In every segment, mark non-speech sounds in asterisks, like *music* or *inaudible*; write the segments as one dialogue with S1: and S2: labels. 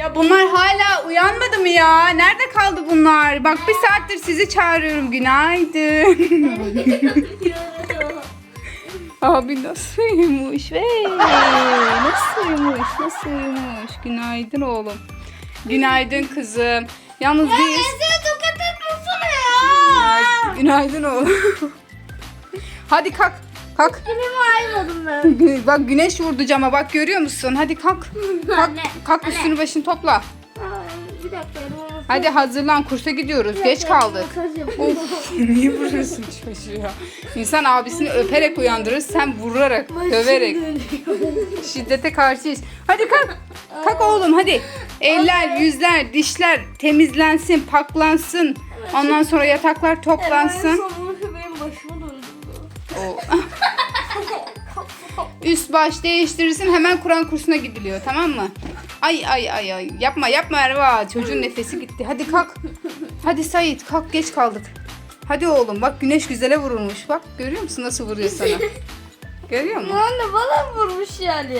S1: Ya bunlar hala uyanmadı mı ya? Nerede kaldı bunlar? Bak bir saattir sizi çağırıyorum. Günaydın. *laughs* Abi nasıl uyumuş? Vey, nasıl uyumuş? Nasıl uyumuş? Günaydın oğlum. Günaydın kızım. Yalnız biz...
S2: Seni tokat etmesene ya.
S1: Günaydın oğlum. Hadi kalk. Kalk.
S2: Elimi aymadım ben. *laughs*
S1: Gü- Bak güneş vurdu cama bak görüyor musun? Hadi kalk. *laughs* Kalk,
S2: Anne,
S1: kalk
S2: anne.
S1: üstünü başını topla.
S2: Aa, Bir dakika.
S1: Hadi hazırlan kursa gidiyoruz. Geç kaldık.
S2: masaj yapayım.
S1: Niye vuruyorsun çocuğa? İnsan abisini öperek uyandırır, sen vurarak, döverek. Şiddete karşıyız. Hadi kalk. Kalk oğlum hadi. Eller, yüzler, dişler temizlensin, paklansın. Ondan sonra yataklar
S2: En
S1: toplansın.
S2: sonunda benim başıma döndü.
S1: O- *laughs* Üst baş değiştirirsin hemen Kur'an kursuna gidiliyor tamam mı? Ay ay ay ay yapma yapma Erva çocuğun nefesi gitti hadi kalk. Hadi Sait kalk geç kaldık. Hadi oğlum bak güneş güzele vurulmuş bak görüyor musun nasıl vuruyor sana? Görüyor musun?
S2: Anne bana vurmuş yani.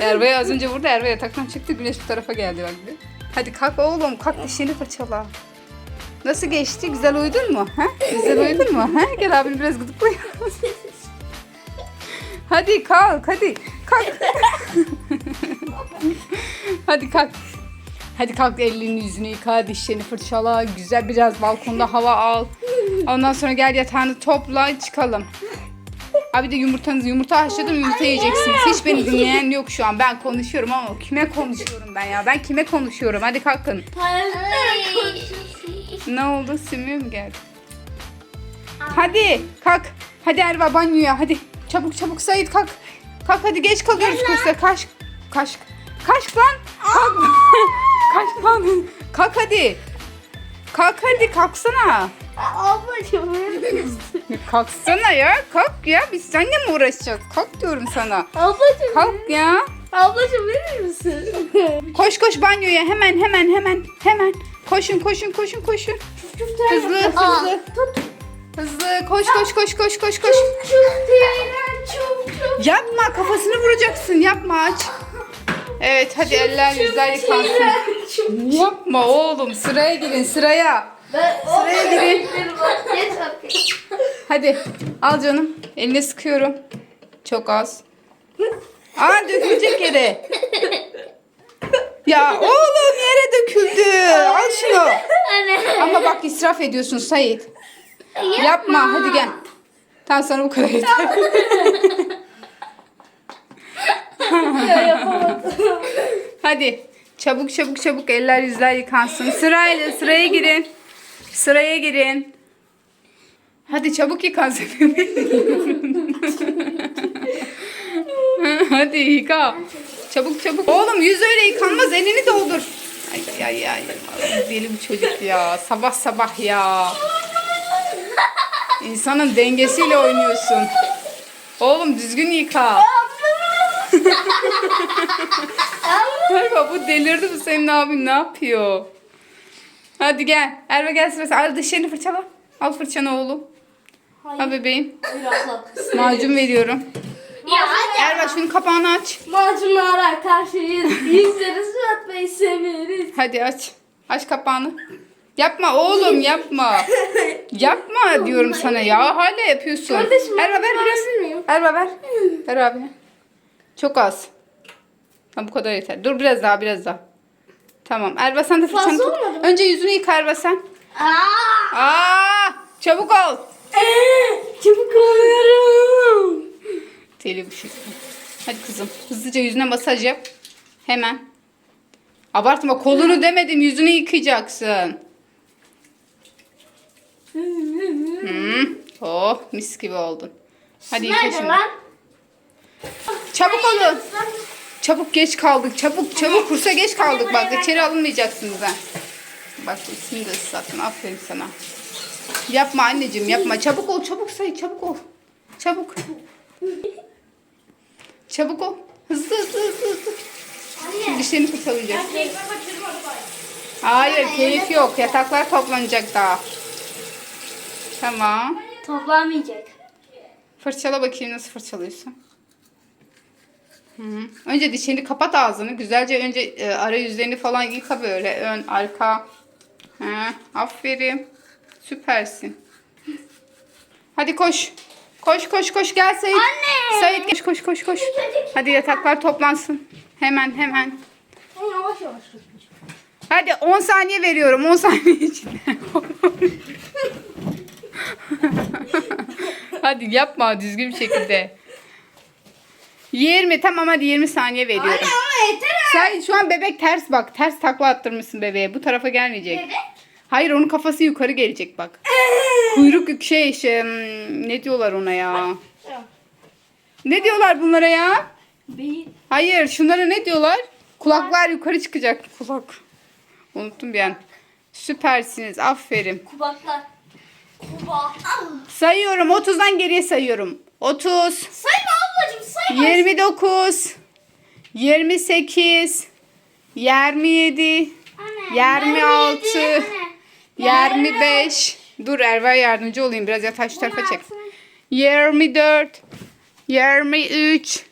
S1: Erva'ya az önce vurdu Erva yataktan çıktı güneş bu tarafa geldi bak bir. Hadi kalk oğlum kalk dişini fırçala. Nasıl geçti? Güzel uyudun mu? Ha? Güzel uyudun mu? Ha? Gel abini biraz gıdıklayalım. Hadi kalk hadi. Kalk. hadi kalk. Hadi kalk elini yüzünü yıka, dişlerini fırçala, güzel biraz balkonda hava al. Ondan sonra gel yatağını topla çıkalım. Abi de yumurtanızı yumurta haşladım yumurta yiyeceksiniz. Hiç beni dinleyen yok şu an. Ben konuşuyorum ama kime konuşuyorum ben ya? Ben kime konuşuyorum? Hadi kalkın. Ne oldu? Sümüğü mü geldi? Hadi kalk. Hadi Erva banyoya hadi. Çabuk çabuk Sait kalk. Kalk hadi geç kalıyoruz kursa. Kaş. Kaş. Kaş lan. Kalk. *laughs* Kaş lan. Kalk hadi. Kalk hadi kalksana.
S2: Ablacığım?
S1: Kalksana ya. Kalk ya. Biz seninle mi uğraşacağız? Kalk diyorum sana.
S2: Ablacığım.
S1: Kalk ya.
S2: Ablacığım verir misin? *laughs*
S1: Koş koş banyoya hemen hemen hemen hemen. Koşun koşun koşun koşun. Hızlı hızlı.
S2: Tut.
S1: Hızlı koş koş koş koş koş koş.
S2: Çok değeren çok çok.
S1: Yapma kafasını vuracaksın yapma aç. Evet hadi eller yüzler yıkansın. Yapma oğlum sıraya girin sıraya.
S2: Ben
S1: Sıraya girin. Hadi al canım eline sıkıyorum. Çok az. Aa dökülecek yere. Ya oğlum yere döküldü. Al şunu. *laughs* Ama bak israf ediyorsun Sait. Yapma hadi gel. Tamam sana bu kadar yeter. *laughs*
S2: Yapamadım.
S1: Hadi çabuk çabuk çabuk eller yüzler yıkansın. Sırayla sıraya girin. Sıraya girin. Hadi çabuk yıkansın. *laughs* Hadi yıka. Çabuk çabuk. Oğlum yüz öyle yıkanmaz elini doldur. Ay ay ay. ay. Deli bu çocuk ya. Sabah sabah ya. İnsanın dengesiyle oynuyorsun. Oğlum düzgün yıka. Erva bu delirdi bu senin abin ne yapıyor? Hadi gel. Erva gel sırası. Al dişlerini fırçala. Al fırçanı oğlum. Al bebeğim. Macun veriyorum.
S2: Ya.
S1: Erva şunun kapağını aç.
S2: Macunlara karşıyız. Yüzleri suratmayı severiz.
S1: Hadi aç. Aç kapağını. Yapma oğlum yapma. *laughs* Yapma diyorum sana ya. Hala yapıyorsun.
S2: Kardeşim,
S1: Erva ver biraz. Erva ver. *laughs* Ver abi. Çok az. Ha bu kadar yeter. Dur biraz daha biraz daha. Tamam. Erva sen de fırçanı tut.
S2: olmadı mı?
S1: Önce yüzünü yıka Erva sen.
S2: Aa!
S1: Aa! Çabuk ol.
S2: Ee, çabuk oluyorum.
S1: Deli bu şey. Hadi kızım. Hızlıca yüzüne masaj yap. Hemen. Abartma kolunu demedim yüzünü yıkayacaksın. Hmm. Oh mis gibi oldun. Hadi yıka
S2: Nerede
S1: şimdi.
S2: lan?
S1: Çabuk olun. Çabuk geç kaldık. Çabuk çabuk kursa geç kaldık. Bak içeri alınmayacaksınız ha. Bak ismini de ıslattım. Aferin sana. Yapma anneciğim yapma. Çabuk ol çabuk say çabuk ol. Çabuk. Çabuk ol. Hızlı hızlı hızlı hızlı. Şimdi dişlerini fırçalayacağız. Hayır keyif yok. Yataklar toplanacak daha. Tamam.
S2: Toplamayacak.
S1: Fırçala bakayım nasıl fırçalıyorsun. Hı hı. Önce dişini kapat ağzını. Güzelce önce e, arayüzlerini falan yıka böyle. Ön, arka. He, aferin. Süpersin. Hadi koş. Koş koş koş gel Sait.
S2: Anne!
S1: Sait koş koş koş koş. Hadi yataklar toplansın. Hemen hemen.
S2: Yavaş yavaş.
S1: Hadi 10 saniye veriyorum. 10 saniye içinde. *laughs* *laughs* hadi yapma düzgün bir şekilde. 20 tamam hadi 20 saniye veriyorum.
S2: Anne ama yeter ha.
S1: Sen şu an bebek ters bak. Ters takla attırmışsın bebeğe. Bu tarafa gelmeyecek.
S2: Evet.
S1: Hayır onun kafası yukarı gelecek bak. Kuyruk şey, şey hmm, ne diyorlar ona ya? Ne diyorlar bunlara ya?
S2: Beyin.
S1: Hayır şunlara ne diyorlar? Kulaklar yukarı çıkacak. Kulak. Unuttum bir an. Süpersiniz. Aferin.
S2: Kubaklar. Kuba.
S1: Sayıyorum. 30'dan geriye sayıyorum. 30,
S2: Sayma ablacığım sayma.
S1: 29, 28, 27,
S2: Anne,
S1: 26,
S2: ben yedi, anne.
S1: 25. Dur Erva yardımcı olayım. Biraz yataş şu tarafa çek.
S2: 16.
S1: 24, 23,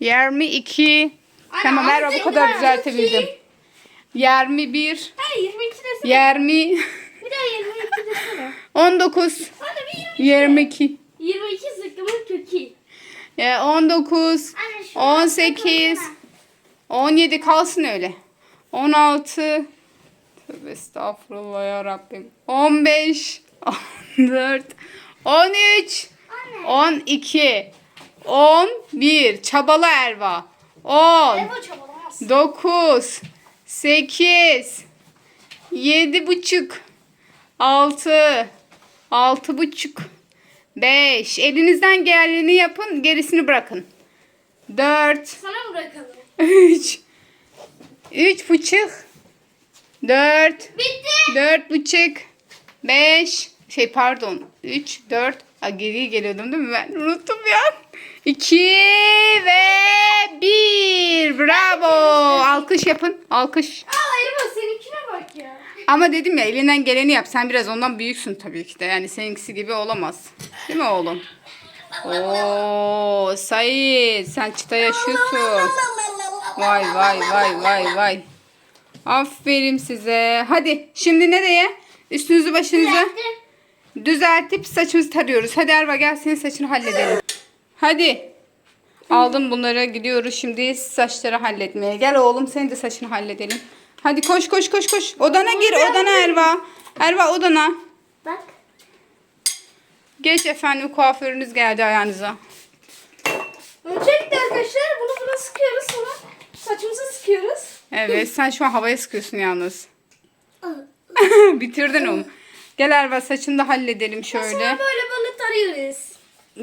S1: 22.
S2: Anne,
S1: Tamam Erva bu kadar düzeltebildim.
S2: iki.
S1: 21,
S2: Hayır 22 desene.
S1: 20,
S2: Bir daha 22 desene.
S1: 19,
S2: Anne bir 22.
S1: 22,
S2: 22 zıkkımın kökü.
S1: e, 19,
S2: Anne şu
S1: 18, 17 kalsın öyle. 16, tövbe estağfurullah ya Rabbim. 15, 14, 13,
S2: Anne.
S1: 12, 11, çabala Erva. 10,
S2: Ebo çabalamaz.
S1: 9, 8, 7 buçuk, 6, 6 buçuk, 5. Elinizden geleni yapın, gerisini bırakın. 4,
S2: Sana bırakalım?
S1: 3, 3 buçuk, 4,
S2: Bitti.
S1: 4 buçuk, 5, şey pardon, 3, 4, Aa, geriye geliyordum değil mi ben? Unuttum an. 2 ve 1. Bravo. Alkış yapın. Alkış.
S2: Aa Ebo seninkine bak ya.
S1: Ama dedim ya elinden geleni yap. Sen biraz ondan büyüksün tabii ki de. Yani seninkisi gibi olamaz. Değil mi oğlum? Oo, Sayit sen çıta yaşıyorsun. Vay vay vay vay vay. Aferin size. Hadi şimdi nereye? Üstünüzü başınızı düzeltip saçımızı tarıyoruz. Hadi Erva gel senin saçını halledelim. Hadi. Aldım bunları gidiyoruz şimdi saçları halletmeye. Gel oğlum senin de saçını halledelim. Hadi koş koş koş koş. Odana gir odana Erva. Erva odana.
S2: Bak.
S1: Geç efendim kuaförünüz geldi ayağınıza.
S2: Öncelikle arkadaşlar bunu buna sıkıyoruz sonra saçımıza sıkıyoruz.
S1: Evet *laughs* sen şu an havaya sıkıyorsun yalnız. *laughs* Bitirdin onu. Gel Erva saçını da halledelim
S2: Sonra
S1: şöyle.
S2: böyle böyle tarıyoruz.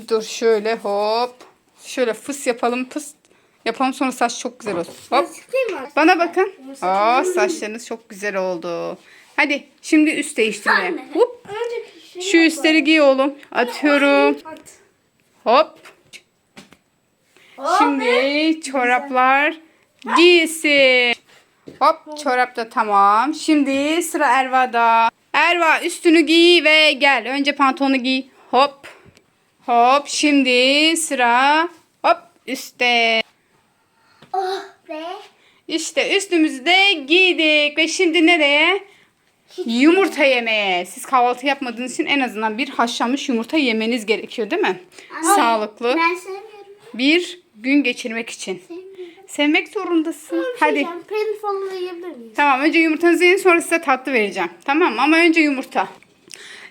S1: Dur şöyle hop. Şöyle fıs yapalım pıs. Yapalım sonra saç çok güzel olsun. Hop. Bana bakın. Aa saçlarınız çok güzel oldu. Hadi şimdi üst değiştirmeye. Hop. Şu üstleri giy oğlum. Atıyorum.
S2: At.
S1: Hop.
S2: Hop.
S1: Şimdi çoraplar giysin. Hop çorap da tamam. Şimdi sıra Erva'da. Erva üstünü giy ve gel. Önce pantolonu giy. Hop. Hop. Şimdi sıra hop üstte.
S2: Oh be.
S1: İşte üstümüzü de giydik ve şimdi nereye? Yumurta yemeye. Siz kahvaltı yapmadığınız için en azından bir haşlanmış yumurta yemeniz gerekiyor değil mi? Sağlıklı.
S2: Ben sevmiyorum.
S1: Bir gün geçirmek için.
S2: Sevmiyorum.
S1: Sevmek zorundasın.
S2: Hadi.
S1: Hadi.
S2: Şey Peynir falan da yiyebilir miyiz?
S1: Tamam önce yumurtanızı yiyin sonra size tatlı vereceğim. Tamam mı? ama önce yumurta.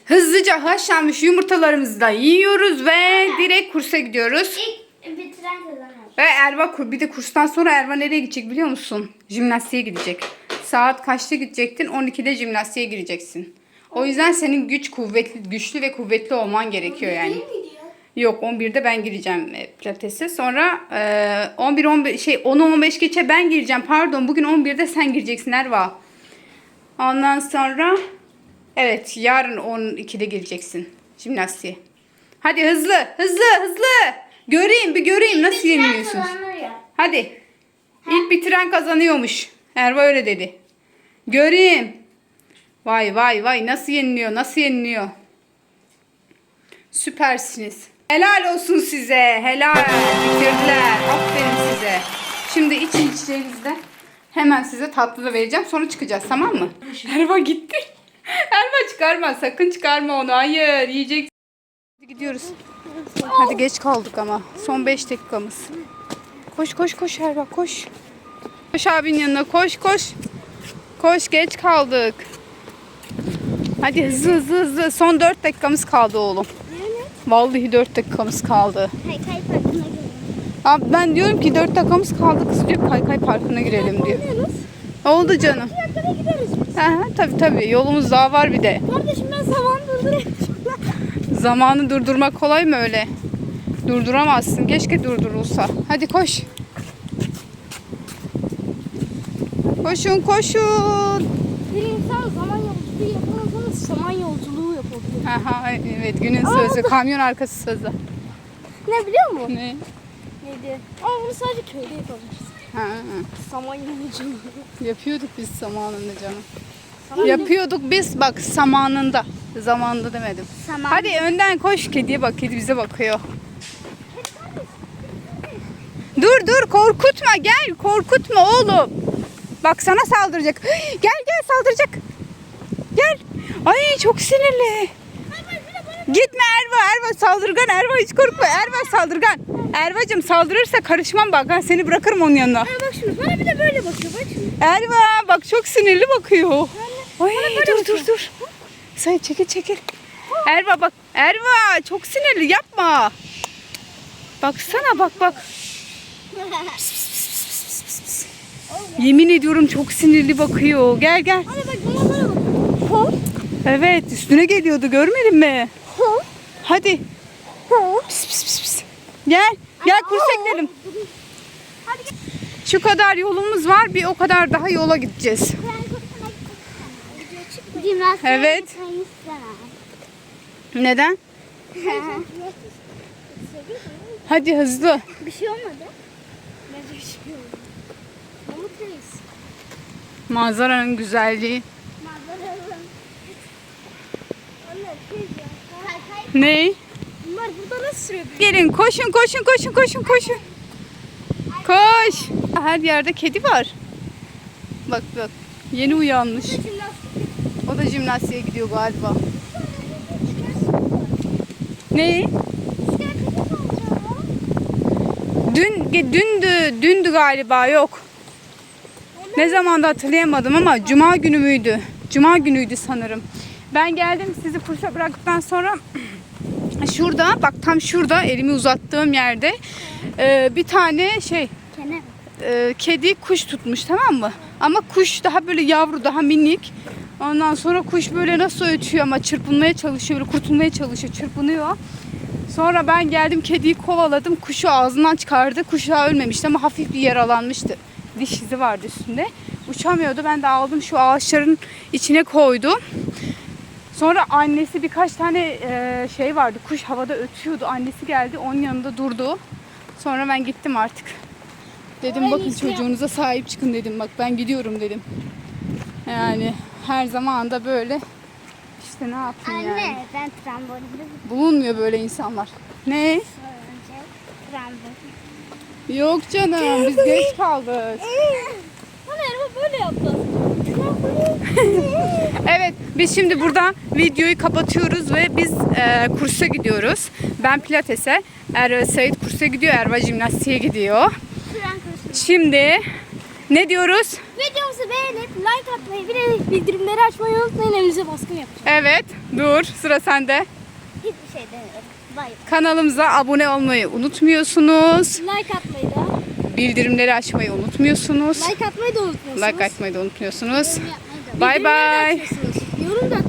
S1: Hızlıca haşlanmış yumurtalarımızı da yiyoruz ve direkt kursa gidiyoruz.
S2: İlk.
S1: Ve Erva bir de kurstan sonra Erva nereye gidecek biliyor musun? Jimnastiğe gidecek. Saat kaçta gidecektin? 12'de jimnastiğe gireceksin. O yüzden senin güç kuvvetli, güçlü ve kuvvetli olman gerekiyor yani. Yok 11'de ben gireceğim e, pilatese. Sonra e, 11 15 şey 10 15 geçe ben gireceğim. Pardon bugün 11'de sen gireceksin Erva. Ondan sonra evet yarın 12'de gireceksin jimnastiğe. Hadi hızlı hızlı hızlı. Göreyim bir göreyim nasıl
S2: Bitiren
S1: yeniliyorsunuz.
S2: kazanır ya.
S1: Hadi. İlk bitiren kazanıyormuş. Erva öyle dedi. Göreyim. Vay vay vay nasıl yeniliyor nasıl yeniliyor. Süpersiniz. Helal olsun size. Helal. Bitirdiler. Aferin size. Şimdi için içeceğinizde hemen size tatlı da vereceğim. Sonra çıkacağız tamam mı? Erva gitti. *laughs* Erva çıkarma. Sakın çıkarma onu. Hayır. Yiyecek. Hadi gidiyoruz. Hadi geç kaldık ama. Son 5 dakikamız. Koş koş koş Erva koş. Koş abinin yanına koş koş. Koş geç kaldık. Hadi hızlı hızlı hızlı. Son 4 dakikamız kaldı oğlum. Vallahi 4 dakikamız kaldı.
S3: Kay kay parkına girelim.
S1: Abi ben diyorum ki 4 dakikamız kaldı kız diyor kaykay parkına girelim diyor. Oldu canım.
S3: Bir dakikada gideriz biz.
S1: Aha, tabii tabii yolumuz daha var bir de.
S3: Kardeşim ben zaman durdurayım.
S1: Zamanı durdurmak kolay mı öyle? Durduramazsın. Keşke durdurulsa. Hadi koş. Koşun koşun.
S3: Bir insan zaman yolculuğu yapamazsa zaman yolculuğu yapabilir.
S1: Aha, evet günün sözü. Kamyon arkası sözü.
S3: Ne biliyor musun?
S1: Ne?
S3: Neydi? Ama bunu sadece köyde yapabiliriz.
S1: Ha,
S3: Zaman yolculuğu.
S1: yapıyorduk biz zamanında canım. Yapıyorduk biz bak zamanında. Zamanında demedim.
S3: Zaman.
S1: Hadi önden koş. Kediye bak. Kedi bize bakıyor. Dur dur korkutma gel. Korkutma oğlum. Bak sana saldıracak. *gasps* Gel gel saldıracak. Gel. Ay çok sinirli. Gitme Erva Erva saldırgan Erva hiç korkma Erva saldırgan. Ervacım saldırırsa karışmam bak ben seni bırakırım onun yanına.
S3: Ha, bak şimdi bana bir de böyle bakıyor. Bak şimdi.
S1: Erva bak çok sinirli bakıyor. Ay dur dur dur. Say çekil çekil. Erva bak. Erva çok sinirli yapma. Baksana bak bak. Yemin ediyorum çok sinirli bakıyor. Gel gel.
S3: Bak
S1: Evet üstüne geliyordu görmedin mi? Hadi. Pis, pis, pis, pis. Gel. Gel kursa gidelim. Şu kadar yolumuz var bir o kadar daha yola gideceğiz.
S3: Gimnastik
S1: Evet.
S3: gitmeyi istemem.
S1: Neden? Hadi hızlı.
S3: bir şey olmadı. Bence bir şey olmadı. Mahmut Reis.
S1: Manzaranın güzelliği.
S3: Manzaralı. Onlar şey.
S1: Ne?
S3: Bunlar burada nasıl sürüyor?
S1: Gelin koşun koşun koşun koşun koşun. Koş. Her yerde kedi var. Bak bak. Yeni uyanmış. O da jimnastiğe gidiyor galiba. Ne? Dün ge- dündü dündü galiba yok. Ne zamanda hatırlayamadım ama cuma günü müydü? Cuma günüydü sanırım. Ben geldim sizi kursa bıraktıktan sonra *clears throat* şurada bak tam şurada elimi uzattığım yerde e, bir tane şey e, kedi kuş tutmuş tamam mı? Ama kuş daha böyle yavru daha minik. Ondan sonra kuş böyle nasıl ötüyor ama çırpınmaya çalışıyor böyle kurtulmaya çalışıyor çırpınıyor. Sonra ben geldim kediyi kovaladım kuşu ağzından çıkardı. Kuş daha ölmemişti ama hafif bir yaralanmıştı. Diş izi vardı üstünde. Uçamıyordu ben de aldım şu ağaçların içine koydum. Sonra annesi birkaç tane e, şey vardı. Kuş havada ötüyordu. Annesi geldi onun yanında durdu. Sonra ben gittim artık. Dedim bakın çocuğunuza sahip çıkın dedim. Bak ben gidiyorum dedim. Yani her zaman da böyle işte ne yapayım yani.
S3: Anne ben trambolinde
S1: Bulunmuyor böyle insanlar. Ne?
S3: önce trambolin.
S1: Yok canım biz geç kaldık. *laughs*
S3: Bana araba böyle yaptı. *laughs*
S1: Evet biz şimdi burada videoyu kapatıyoruz ve biz e, kursa gidiyoruz. Ben pilatese, Er Sait kursa gidiyor, Erva jimnastiğe gidiyor.
S3: Kur'an kursu.
S1: Şimdi ne diyoruz?
S3: Videomuzu beğenip like atmayı bildirimleri açmayı unutmayın. Elinize baskın yapacağım.
S1: Evet dur sıra sende.
S3: Hiçbir şey demiyorum. Bye.
S1: Kanalımıza abone olmayı unutmuyorsunuz.
S3: Like atmayı da.
S1: Bildirimleri açmayı unutmuyorsunuz.
S3: Like atmayı da unutmuyorsunuz.
S1: Like atmayı da unutmuyorsunuz.
S3: Yorum yapmayı da.
S1: Bye
S3: Bildirimleri de
S1: bye.
S3: açıyorsunuz. Yorum da.